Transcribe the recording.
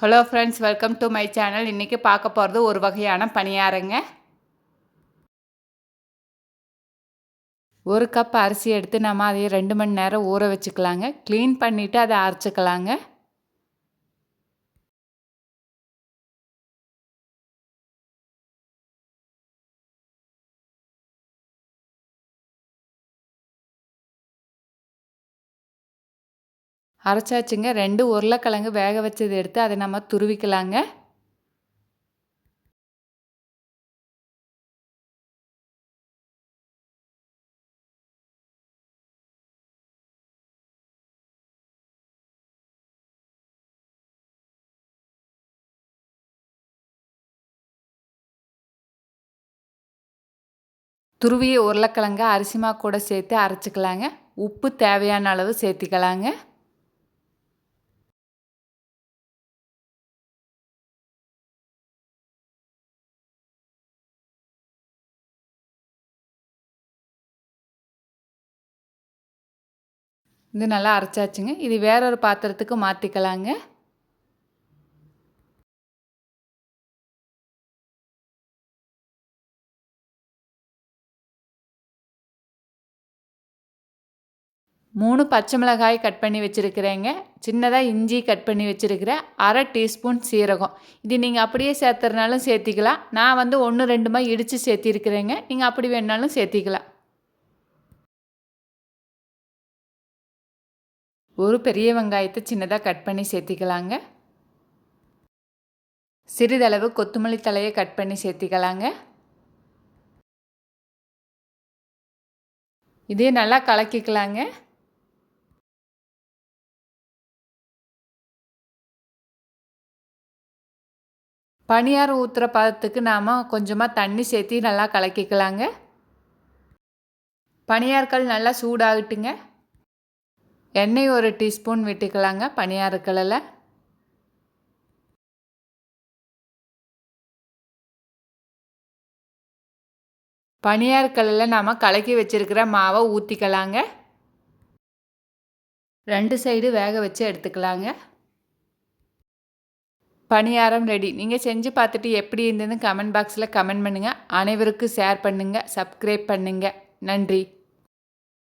Hello friends welcome to my channel இன்றைக்கி பார்க்க போகிறது ஒரு வகையான பணியாரங்க. ஒரு கப் அரிசி எடுத்து நம்ம அதையே ரெண்டு மணி நேரம் ஊற வச்சுக்கலாங்க. க்ளீன் பண்ணிவிட்டு அதை அரைச்சிக்கலாங்க. அரைச்சாச்சுங்க. ரெண்டு உருளைக்கிழங்கு வேக வச்சது எடுத்து அதை நம்ம துருவிக்கலாங்க. துருவிய உருளைக்கிழங்க அரிசிமா கூட சேர்த்து அரைச்சிக்கலாங்க. உப்பு தேவையான அளவு சேர்த்திக்கலாங்க. இது நல்லா அரைச்சாச்சுங்க. இது வேறொரு பாத்திரத்துக்கு மாற்றிக்கலாங்க மூணு பச்சை மிளகாய் கட் பண்ணி வச்சுருக்கிறேங்க. சின்னதாக இஞ்சி கட் பண்ணி வச்சுருக்கிறேன். அரை டீஸ்பூன் சீரகம். இது நீங்கள் அப்படியே சேர்த்துறனாலும் சேர்த்திக்கலாம். நான் வந்து ஒன்று ரெண்டுமா இடித்து சேர்த்திருக்கிறேங்க. நீங்கள் அப்படி வேணாலும் சேர்த்திக்கலாம். ஒரு பெரிய வெங்காயத்தை சின்னதாக கட் பண்ணி சேர்த்திக்கலாங்க. சிறிதளவு கொத்தமல்லி தலையை கட் பண்ணி சேர்த்திக்கலாங்க. இதே நல்லா கலக்கிக்கலாங்க. பனியார் ஊற்றுற பதத்துக்கு நாம் கொஞ்சமாக தண்ணி சேர்த்தி நல்லா கலக்கிக்கலாங்க. பனியார்கள் நல்லா சூடாகட்டுங்க. எண்ணெய் ஒரு டீஸ்பூன் விட்டுக்கலாங்க பனியாரக்கலில் பனியாரக்கல்லில் நாம் கலக்கி வச்சுருக்கிற மாவை ஊற்றிக்கலாங்க ரெண்டு சைடு வேக வச்சு எடுத்துக்கலாங்க. பணியாரம் ரெடி. நீங்கள் செஞ்சு பார்த்துட்டு எப்படி இருந்ததுன்னு கமெண்ட் பாக்ஸில் கமெண்ட் பண்ணுங்கள் அனைவருக்கும் ஷேர் பண்ணுங்கள் சப்ஸ்கிரைப் பண்ணுங்கள் நன்றி.